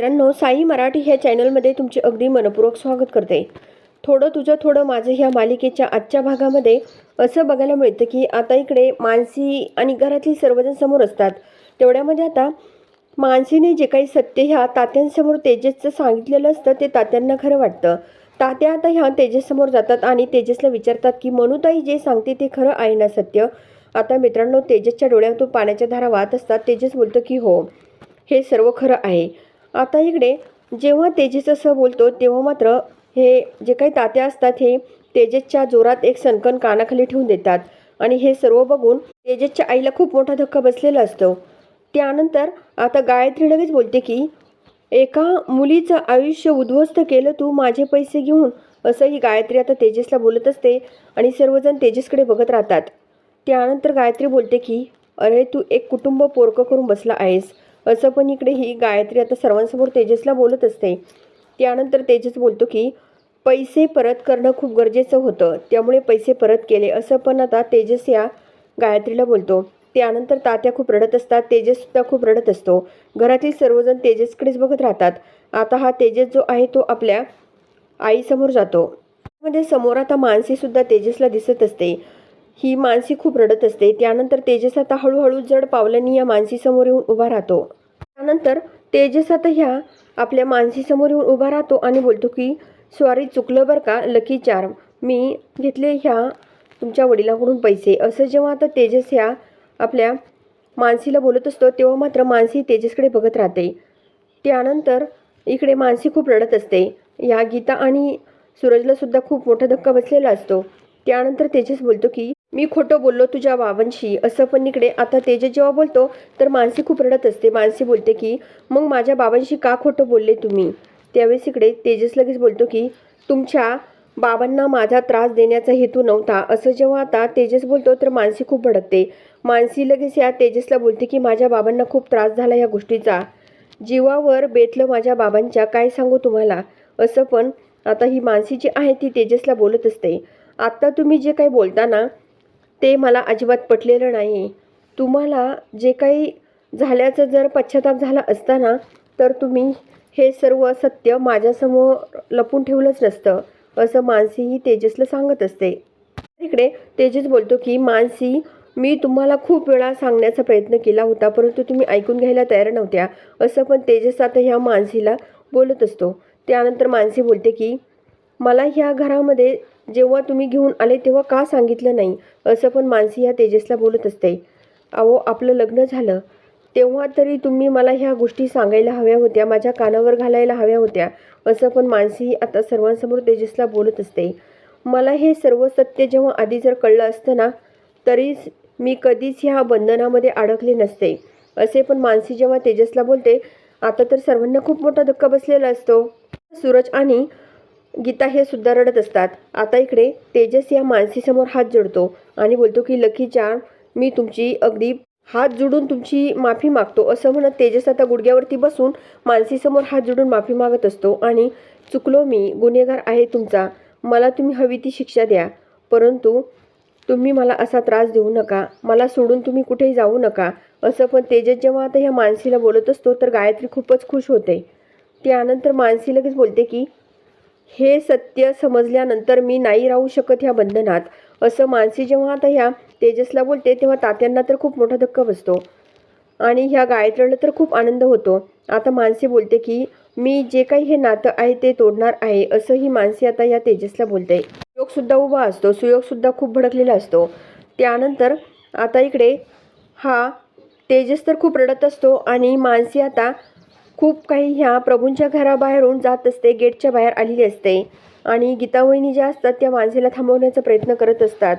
मित्रांनो साई मराठी ह्या चॅनलमध्ये तुमचे अगदी मनपूर्वक स्वागत करते. थोडं तुझं थोडं माझं ह्या मालिकेच्या आजच्या भागामध्ये असं बघायला मिळतं की आता इकडे मानसी आणि घरातली सर्वजण समोर असतात. तेवढ्यामध्ये आता मानसीने जे काही सत्य ह्या तात्यांसमोर तेजसचं सांगितलेलं असतं ते तात्यांना खरं वाटतं. तात्या आता ह्या तेजससमोर जातात आणि तेजसला विचारतात की मनुताई जे सांगते ते खरं आहे ना सत्य? आता मित्रांनो तेजसच्या डोळ्यातून पाण्याच्या धारा वाहत असतात. तेजस बोलतं की हो हे सर्व खरं आहे. आता इकडे जेव्हा तेजस असं बोलतो तेव्हा मात्र हे जे काही तात्या असतात हे तेजसच्या जोरात एक सनकन कानाखाली ठेवून देतात. आणि हे सर्व बघून तेजसच्या आईला खूप मोठा धक्का बसलेला असतो. त्यानंतर आता गायत्री लगेच बोलते की एका मुलीचं आयुष्य उद्ध्वस्त केलं तू माझे पैसे घेऊन असं ही गायत्री आता तेजसला बोलत असते आणि सर्वजण तेजसकडे बघत राहतात. त्यानंतर गायत्री बोलते की अरे तू एक कुटुंब पोरकं करून बसला आहेस. असं पण इकडे ही गायत्री आता सर्वांसमोर तेजसला बोलत असते. त्यानंतर तेजस बोलतो की पैसे परत करणं खूप गरजेचं होतं. त्यामुळे पैसे परत केले. असं पण आता तेजस या गायत्रीला बोलतो. त्यानंतर तात्या खूप रडत असतात. तेजससुद्धा खूप रडत असतो. घरातील सर्वजण तेजसकडेच बघत राहतात. आता हा तेजस जो आहे तो आपल्या आईसमोर जातो. मध्ये समोर आता मानसीसुद्धा तेजसला दिसत असते. ही मानसी खूप रडत असते. त्यानंतर तेजस आता हळूहळू जड पावलांनी या मानसीसमोर येऊन उभा राहतो. त्यानंतर तेजस आता ह्या आपल्या मानसीसमोर येऊन उभा राहतो आणि बोलतो की सॉरी चुकलं बरं का? लकी चार्म मी घेतले ह्या तुमच्या वडिलांकडून पैसे. असं जेव्हा आता तेजस ह्या आपल्या मानसीला बोलत असतो तेव्हा मात्र मानसी तेजसकडे बघत राहते. त्यानंतर इकडे मानसी खूप रडत असते. या गीता आणि सूरजलासुद्धा खूप मोठा धक्का बसलेला असतो. त्यानंतर तेजस बोलतो की मी खोटं बोललो तुझ्या बाबांशी? असं पण इकडे. आता तेजस जेव्हा बोलतो तर मानसी खूप रडत असते. मानसी बोलते की मग माझ्या बाबांशी का खोटं बोलले तुम्ही? त्यावेळेस इकडे तेजस लगेच बोलतो की तुमच्या बाबांना माझा त्रास देण्याचा हेतू नव्हता. असं जेव्हा आता तेजस बोलतो तर मानसी खूप भडकते. मानसी लगेच या तेजसला बोलते की माझ्या बाबांना खूप त्रास झाला या गोष्टीचा. जीवावर बेतलं माझ्या बाबांच्या काय सांगू तुम्हाला? असं पण आता ही मानसी जी आहे ती तेजसला बोलत असते. आत्ता तुम्ही जे काही बोलताना ते मला अजिबात पटलेलं नाही. तुम्हाला जे काही झाल्याचं जर पश्चाताप झाला असताना तर तुम्ही हे सर्व सत्य माझ्यासमोर लपून ठेवलंच नसतं असं मानसी ही तेजसला सांगत असते. इकडे तेजस बोलतो की मानसी मी तुम्हाला खूप वेळा सांगण्याचा प्रयत्न केला होता परंतु तुम्ही ऐकून घ्यायला तयार नव्हत्या असं पण तेजस आता ह्या मानसीला बोलत असतो. त्यानंतर मानसी बोलते की मला ह्या घरामध्ये जेव्हा तुम्ही घेऊन आले तेव्हा का सांगितलं नाही? असं पण मानसी ह्या तेजसला बोलत असते. अहो आपलं लग्न झालं. तेव्हा तरी तुम्ही मला ह्या गोष्टी सांगायला हव्या होत्या माझ्या कानावर घालायला हव्या होत्या असं पण मानसी आता सर्वांसमोर तेजसला बोलत असते. मला हे सर्व सत्य जेव्हा आधी जर कळलं असतं ना तरीच मी कधीच ह्या बंधनामध्ये अडकले नसते. असे पण मानसी जेव्हा तेजसला बोलते आता तर सर्वांना खूप मोठा धक्का बसलेला असतो. सूरज आणि गीता हे सुद्धा रडत असतात. आता इकडे तेजस या मानसीसमोर हात जोडतो आणि बोलतो की लकी चार मी तुमची अगदी हात जोडून तुमची माफी मागतो. असं म्हणत तेजस आता गुडघ्यावरती बसून मानसीसमोर हात जोडून माफी मागत असतो आणि चुकलो मी गुन्हेगार आहे तुमचा. मला तुम्ही हवी ती शिक्षा द्या. परंतु तुम्ही मला असा त्रास देऊ नका. मला सोडून तुम्ही कुठेही जाऊ नका. असं पण तेजस जेव्हा आता ह्या मानसीला बोलत असतो तर गायत्री खूपच खुश होते. त्यानंतर मानसी लगेच बोलते की हे सत्य समजल्यानंतर मी नाही राहू शकत ह्या बंधनात. असं मानसी जेव्हा आता ह्या तेजसला बोलते तेव्हा तात्यांना तर खूप मोठा धक्का बसतो. आणि ह्या गायत्रीला तर खूप आनंद होतो. आता मानसी बोलते की मी जे काही हे नातं आहे ते तोडणार आहे असं ही मानसी आता या तेजसला बोलते. सुयोगसुद्धा उभा असतो. सुयोगसुद्धा खूप भडकलेला असतो. त्यानंतर आता इकडे हा तेजस तर खूप रडत असतो आणि मानसी आता खूप काही ह्या प्रभूंच्या घराबाहेरून जात असते गेटच्या बाहेर आलेली असते. आणि गीतावहिनी ज्या असतात त्या माणसेला थांबवण्याचा प्रयत्न करत असतात.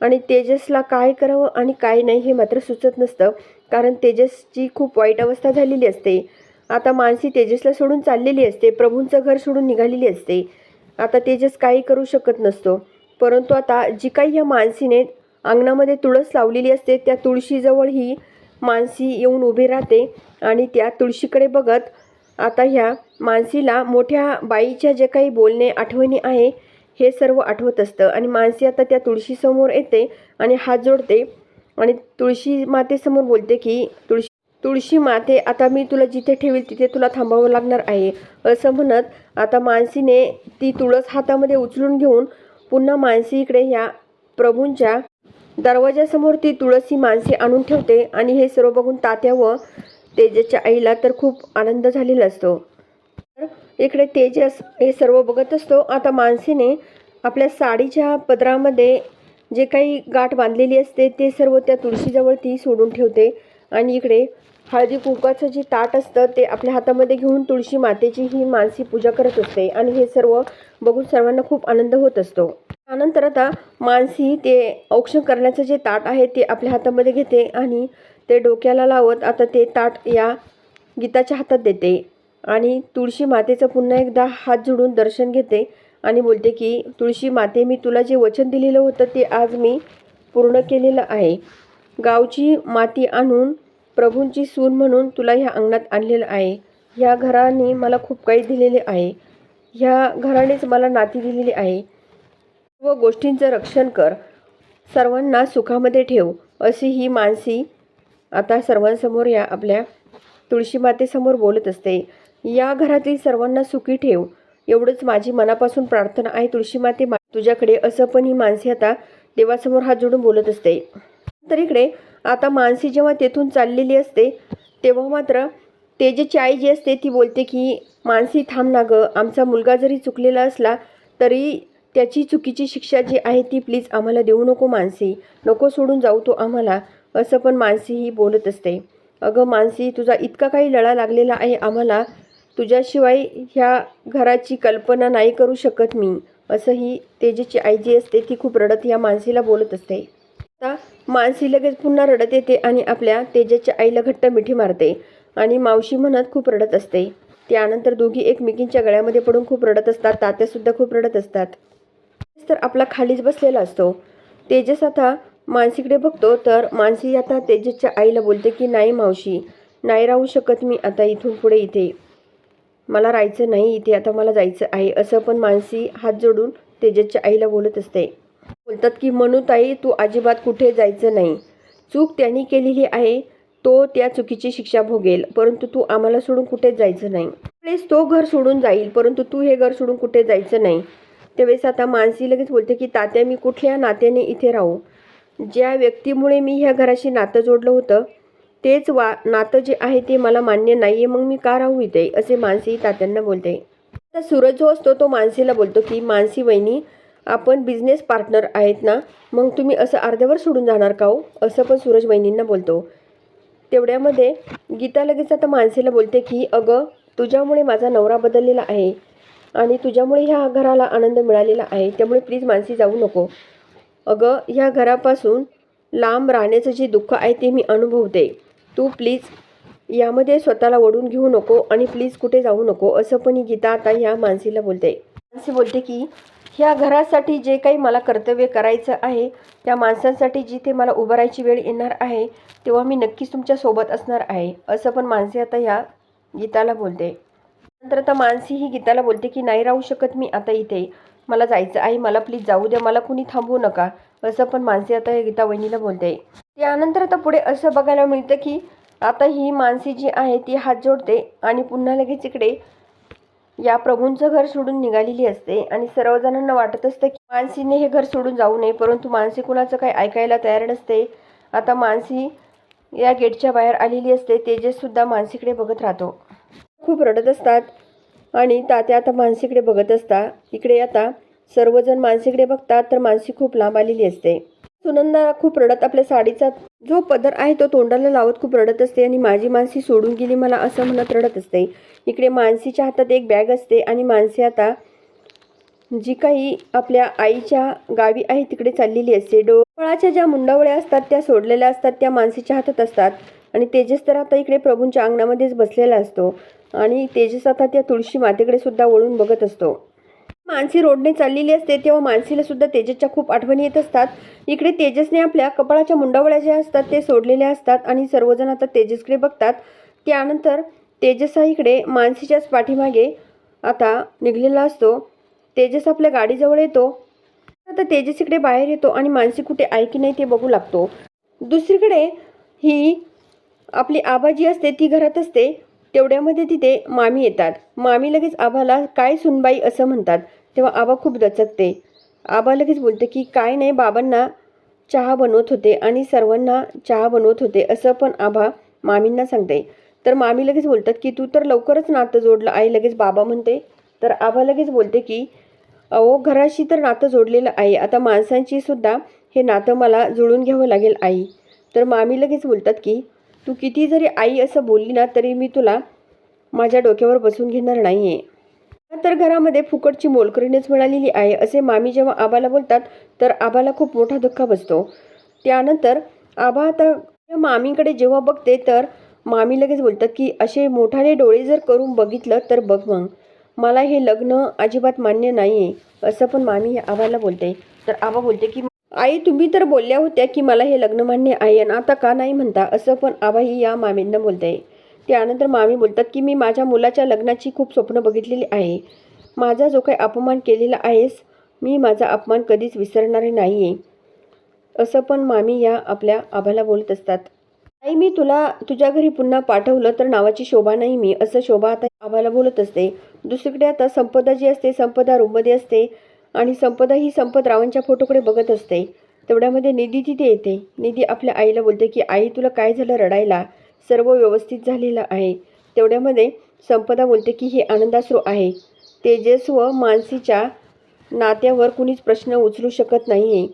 आणि तेजसला काय करावं आणि काय नाही हे मात्र सुचत नसतं. कारण तेजसची खूप वाईट अवस्था झालेली असते. आता मानसी तेजसला सोडून चाललेली असते. प्रभूंचं घर सोडून निघालेली असते. आता तेजस काही करू शकत नसतो. परंतु आता जी काही या मानसीने अंगणामध्ये तुळस लावलेली असते त्या तुळशीजवळ ही मानसी येऊन उभी राहते आणि त्या तुळशीकडे बघत आता ह्या मानसीला मोठ्या बाईच्या जे काही बोलणे आठवणी आहे हे सर्व आठवत असतं. आणि मानसी आता त्या तुळशीसमोर येते आणि हात जोडते आणि तुळशी मातेसमोर बोलते की तुळशी तुळशी माते आता मी तुला जिथे ठेवील तिथे तुला थांबावं लागणार आहे. असं म्हणत आता मानसीने ती तुळस हातामध्ये उचलून घेऊन पुन्हा मानसी इकडे ह्या प्रभूंच्या दरवाजासमोर ती तुळसी माणसे आणून ठेवते आणि हे सर्व बघून तात्या व तेजसच्या आईला तर खूप आनंद झालेला असतो. तर इकडे तेजस हे सर्व बघत असतो. आता मानसीने आपल्या साडीच्या पदरामध्ये जे काही गाठ बांधलेली असते ते सर्व त्या तुळशीजवळ ती सोडून ठेवते आणि इकडे हळदी कुंकाचं जे ताट असतं ते आपल्या हातामध्ये घेऊन तुळशी मातेची ही मानसी पूजा करत असते. आणि हे सर्व बघून सर्वांना खूप आनंद होत असतो. त्यानंतर आता मानसी ते औक्षण करण्याचं जे ताट आहे ते आपल्या हातामध्ये घेते आणि ते डोक्याला लावत आता ते ताट या गीताच्या हातात देते. आणि तुळशी मातेचं पुन्हा एकदा हात जोडून दर्शन घेते आणि बोलते की तुळशी माते मी तुला जे वचन दिलेलं होतं ते आज मी पूर्ण केलेलं आहे. गावची माती आणून प्रभूंची सून म्हणून तुला ह्या अंगणात आणलेलं आहे. ह्या घराने मला खूप काही दिलेले आहे. ह्या घरानेच मला नाती दिलेली आहे. सर्व गोष्टींचं रक्षण कर. सर्वांना सुखामध्ये ठेव. अशी ही मानसी आता सर्वांसमोर या आपल्या तुळशी मातेसमोर बोलत असते. या घरातील सर्वांना सुखी ठेव. एवढंच माझी मनापासून प्रार्थना आहे तुळशी माते मा तुझ्याकडे. असं पण ही माणसे आता देवासमोर हात जोडून बोलत असते. तर इकडे आता मानसी जेव्हा तेथून चाललेली असते तेव्हा मात्र तेजेची आई जी असते ती बोलते की मानसी थांब ना गं. आमचा मुलगा जरी चुकलेला असला तरी त्याची चुकीची शिक्षा जी आहे ती प्लीज आम्हाला देऊ नको मानसी. नको सोडून जाऊ तो आम्हाला. असं पण मानसी ही बोलत असते. अगं मानसी तुझा इतका काही लढा लागलेला आहे आम्हाला. तुझ्याशिवाय ह्या घराची कल्पना नाही करू शकत मी. असंही तेजेची आई जी असते ती खूप रडत या मानसीला बोलत असते. आता मानसी लगेच पुन्हा रडत येते आणि आपल्या तेजाच्या आईला घट्ट मिठी मारते. आणि मावशी म्हणत खूप रडत असते. त्यानंतर दोघी एकमेकींच्या गळ्यामध्ये पडून खूप रडत असतात. तात्यासुद्धा खूप रडत असतात. तर आपला खालीच बसलेला असतो. तेजस आता मानसीकडे बघतो तर मानसी आता तेजसच्या आईला बोलते की नाही मावशी नाही राहू शकत मी आता इथून पुढे इथे. मला राहायचं नाही इथे. आता मला जायचं आहे. असं पण मानसी हात जोडून तेजसच्या आईला बोलत असते. बोलतात की मनुताई तू अजिबात कुठे जायचं नाही. चूक त्यांनी केलेली आहे तो त्या चुकीची शिक्षा भोगेल. परंतु तू आम्हाला सोडून कुठे जायचं नाही. त्यावेळेस तो घर सोडून जाईल परंतु तू हे घर सोडून कुठे जायचं नाही. त्यावेळेस आता मानसी लगेच बोलते की तात्या मी कुठल्या नात्याने इथे राहू? ज्या व्यक्तीमुळे मी ह्या घराशी नातं जोडलं होतं तेच वा नातं जे आहे ते मला मान्य नाही आहे मग मी का राहू इथे? असे मानसी तात्यांना बोलते. आता सूरज जो असतो तो मानसीला बोलतो की मानसी वहिनी आपण बिझनेस पार्टनर आहेत ना मग तुम्ही असं अर्ध्यावर सोडून जाणार का हो? असं पण सूरज वहिनींना बोलतो. तेवढ्यामध्ये गीता लगेच आता मानसीला बोलते की अगं तुझ्यामुळे माझा नवरा बदललेला आहे आणि तुझ्यामुळे ह्या घराला आनंद मिळालेला आहे त्यामुळे प्लीज मानसी जाऊ नको. अगं ह्या घरापासून लांब राहण्याचं जे दुःख आहे ते मी अनुभवते. तू प्लीज यामध्ये स्वतःला ओढून घेऊ नको आणि प्लीज कुठे जाऊ नको असं पण ही गीता आता ह्या मानसीला बोलते. मानसी बोलते की ह्या घरासाठी जे काही मला कर्तव्य करायचं आहे त्या माणसांसाठी जिथे मला उभं राहायची वेळ येणार आहे तेव्हा मी नक्कीच तुमच्यासोबत असणार आहे असं पण माणसे आता ह्या गीताला बोलते. नंतर आता मानसी ही गीताला बोलते की नाही राहू शकत मी आता इथे. मला जायचं आहे. मला प्लीज जाऊ द्या. मला कुणी थांबवू नका. असं पण मानसी आता हे गीता वहिनीला बोलते. त्यानंतर आता पुढे असं बघायला मिळतं की आता ही मानसी जी आहे ती हात जोडते आणि पुन्हा लगेच इकडे या प्रभूंचं घर सोडून निघालेली असते. आणि सर्वजणांना वाटत असतं की मानसीने हे घर सोडून जाऊ नये परंतु मानसी कुणाचं काही ऐकायला तयार नसते. आता मानसी या गेटच्या बाहेर आलेली असते. तेजससुद्धा मानसीकडे बघत राहतो. खूप रडत असतात. आणि तात्या आता मानसीकडे बघत असता. इकडे आता सर्वजण मानसीकडे बघतात तर मानसी खूप लांब आलेली असते. सुनंदा खूप रडत आपल्या साडीचा जो पदर आहे तो तोंडाला लावत खूप रडत असते आणि माझी मानसी सोडून गेली मला असं म्हणत रडत असते. इकडे मानसीच्या हातात एक बॅग असते आणि मानसी आता जी काही आपल्या आईच्या गावी आहे तिकडे चाललेली असते. डोळाच्या ज्या मुंडावळ्या असतात त्या सोडलेल्या असतात त्या मानसीच्या हातात असतात. आणि तेजस तर आता इकडे प्रभूंच्या अंगणामध्येच बसलेला असतो. आणि तेजस आता त्या तुळशी मातेकडे सुद्धा वळून बघत असतो. मानसी रोडने चाललेली असते तेव्हा मानसीला सुद्धा तेजसच्या खूप आठवणी येत असतात. इकडे तेजसने आपल्या कपाळाच्या मुंडावळ्या ज्या असतात ते सोडलेल्या असतात आणि सर्वजण आता तेजसकडे बघतात. त्यानंतर तेजस हा इकडे मानसीच्याच पाठीमागे आता निघलेला असतो. तेजस आपल्या गाडीजवळ येतो. आता तेजस इकडे बाहेर येतो आणि मानसी कुठे आहे की नाही ते बघू लागतो. दुसरीकडे ही आपली आबा जी असते ती घरात असते. तेवढ्यामध्ये तिथे मामी येतात. मामी लगेच आभाला काय सुनबाई? असं म्हणतात. तेव्हा आबा खूप दचकते आबा लगेच बोलते की काय नाही बाबांना चहा बनवत होते आणि सर्वांना चहा बनवत होते असं पण आबा मामींना सांगते. तर मामी लगेच बोलतात की तू तर लवकरच नातं जोडलं. आई लगेच बाबा म्हणते. तर आबा लगेच बोलते की अहो घराशी तर नातं जोडलेलं आहे. आता माणसांची सुद्धा हे नातं मला जुळून घ्यावं लागेल आई. तर मामी लगेच बोलतात की तू किती जरी आई असं बोलली ना तरी मी तुला माझ्या डोक्यावर बसून घेणार नाही आहे तर घरामध्ये फुकटची मोलकरीणच मिळालेली आहे असे मामी जेव्हा आबाला बोलतात तर आबाला खूप मोठा धक्का बसतो. त्यानंतर आबा आता मामीकडे जेव्हा बघते तर मामी लगेच बोलतात की असे मोठाले डोळे जर करून बघितलं तर बघ मग. मला हे लग्न अजिबात मान्य नाही आहे असं पण मामी हे आबाला बोलते. तर आबा बोलते की आई तुम्ही तर बोलल्या होत्या की मला हे लग्न मान्य आहे आणि आता का नाही म्हणता असं पण आबाही या मामींना बोलते. त्यानंतर मामी बोलतात की मी माझ्या मुलाच्या लग्नाची खूप स्वप्न बघितलेली आहे. माझा जो काही अपमान केलेला आहेस मी माझा अपमान कधीच विसरणारे नाही आहे असं पण मामी या आपल्या आभाला बोलत असतात. आई मी तुला तुझ्या घरी पुन्हा पाठवलं तर नावाची शोभा नाही मी असं शोभा आता आभाला बोलत असते. दुसरीकडे आता संपदा जी असते संपदा रूममध्ये असते आणि संपदा ही संपतरावांच्या फोटोकडे बघत असते. तेवढ्यामध्ये निधी तिथे येते. निधी आपल्या आईला बोलते की आई तुला काय झालं रडायला? सर्व व्यवस्थित झालेलं आहे. तेवढ्यामध्ये संपदा बोलते की हे आनंदाश्रू आहे. तेजस व मानसीच्या नात्यावर कुणीच प्रश्न उचलू शकत नाही आहे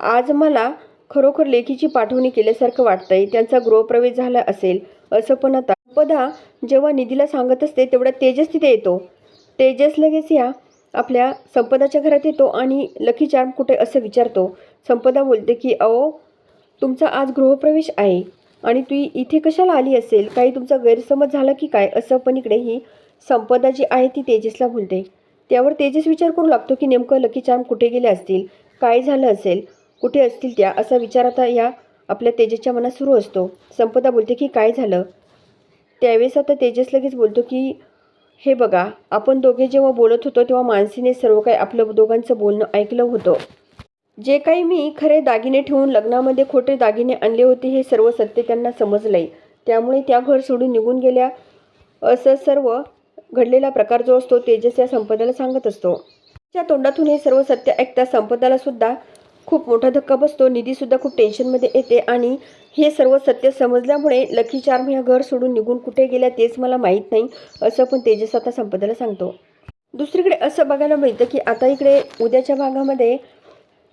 आज मला खरोखर लेखीची पाठवणी केल्यासारखं वाटतंय. त्यांचा गृहप्रवेश झाला असेल असं पण आता संपदा जेव्हा निधीला सांगत असते तेवढा तेजस तिथे येतो. तेजस लगेच या आपल्या संपदाच्या घरात येतो आणि लकी चार्म कुठे असं विचारतो. संपदा बोलते की अहो तुमचा आज गृहप्रवेश आहे. आणि तू इथे कशाला आली असेल? काही तुमचा गैरसमज झाला की काय? असं पण इकडे ही संपदा जी आहे ती तेजसला बोलते त्यावर तेजस विचार करू लागतो की नेमकं लकी चार्म कुठे गेले असतील? काय झालं असेल? कुठे असतील त्या? असा विचार आता या आपल्या तेजसच्या मनात सुरू असतो. संपदा बोलते की काय झालं? त्यावेळेस आता तेजस लगेच बोलतो की हे बघा आपण दोघे जेव्हा बोलत होतो तेव्हा मानसीने सर्व काही आपलं दोघांचं बोलणं ऐकलं होतं. जे काही मी खरे दागिने ठेवून लग्नामध्ये खोटे दागिने आणले होते हे सर्व सत्य त्यांना समजलंय. त्यामुळे त्या घर सोडून निघून गेल्या. असं सर्व घडलेला प्रकार जो असतो तेजस या संपदाला सांगत असतो. त्या तोंडातून हे सर्व सत्य ऐकता संपदाला सुद्धा खूप मोठा धक्का बसतो. निधीसुद्धा खूप टेन्शनमध्ये येते आणि हे सर्व सत्य समजल्यामुळे लकी चार्म ह्या घर सोडून निघून कुठे गेल्या तेच मला माहीत नाही असं पण तेजस आता संपदाला सांगतो. दुसरीकडे असं बघायला मिळतं की आता इकडे उद्याच्या भागामध्ये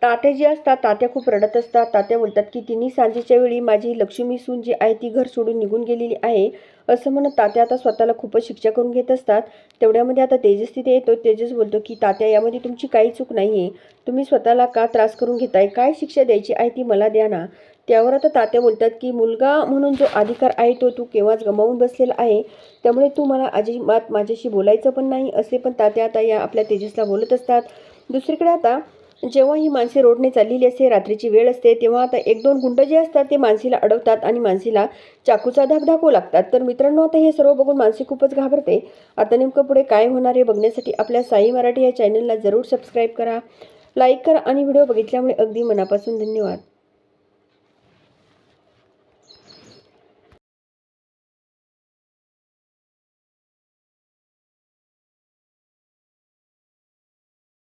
तात्या जे असतात तात्या खूप रडत असतात. तात्या बोलतात की तिन्ही सांजेच्या वेळी माझी लक्ष्मी सून जी आहे ती घर सोडून निघून गेलेली आहे. असं म्हणत तात्या आता स्वतःला खूपच शिक्षा करून घेत असतात. तेवढ्यामध्ये आता तेजस तिथे येतो. तेजस बोलतो की तात्या यामध्ये तुमची काही चूक नाही आहे तुम्ही स्वतःला का त्रास करून घेताय? काय शिक्षा द्यायची आहे ती मला द्या ना. त्यावर आता तात्या बोलतात की मुलगा म्हणून जो अधिकार आहे तो तू केव्हाच गमावून बसलेला आहे. त्यामुळे तू मला अजिबात माझ्याशी बोलायचं पण नाही. असे पण तात्या आता या आपल्या तेजसला बोलत असतात. दुसरीकडे आता जेव्हा ही माणसे रोडने चाललेली असते रात्रीची वेळ असते तेव्हा आता एक दोन गुंड जे असतात ते माणसीला अडवतात आणि माणसीला चाकूचा धाक दाखवू लागतात. तर मित्रांनो आता हे सर्व बघून मानसी खूपच घाबरते. आता नेमकं पुढे काय होणार हे बघण्यासाठी आपल्या साई मराठी या चॅनलला जरूर सबस्क्राईब करा लाईक करा आणि व्हिडिओ बघितल्यामुळे अगदी मनापासून धन्यवाद.